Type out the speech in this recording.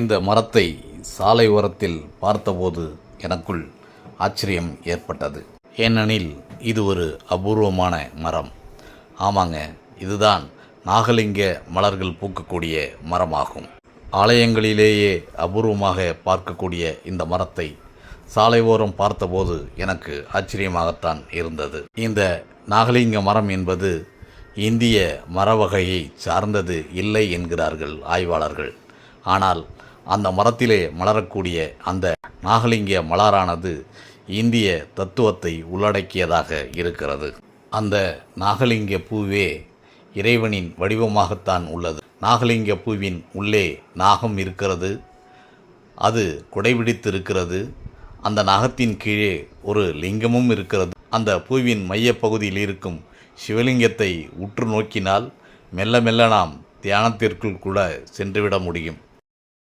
இந்த மரத்தை சாலை ஓரத்தில் பார்த்தபோது எனக்குள் ஆச்சரியம் ஏற்பட்டது. ஏனெனில் இது ஒரு அபூர்வமான மரம். ஆமாங்க இதுதான் நாகலிங்க மலர்கள் பூக்கக்கூடிய மரமாகும். ஆலயங்களிலேயே அபூர்வமாக பார்க்கக்கூடிய இந்த மரத்தை சாலை ஓரம் பார்த்தபோது எனக்கு ஆச்சரியமாகத்தான் இருந்தது. இந்த நாகலிங்க மரம் என்பது இந்திய மர வகையை சார்ந்தது இல்லை என்கிறார்கள் ஆய்வாளர்கள். ஆனால் அந்த மரத்திலே மலரக்கூடிய அந்த நாகலிங்க மலரானது இந்திய தத்துவத்தை உள்ளடக்கியதாக இருக்கிறது. அந்த நாகலிங்க பூவே இறைவனின் வடிவமாகத்தான் உள்ளது. நாகலிங்க பூவின் உள்ளே நாகம் இருக்கிறது. அது குடைபிடித்திருக்கிறது. அந்த நாகத்தின் கீழே ஒரு லிங்கமும் இருக்கிறது. அந்த பூவின் மையப்பகுதியில் இருக்கும் சிவலிங்கத்தை உற்று நோக்கினால் மெல்ல மெல்ல நாம் தியானத்திற்குள் கூட சென்றுவிட முடியும்.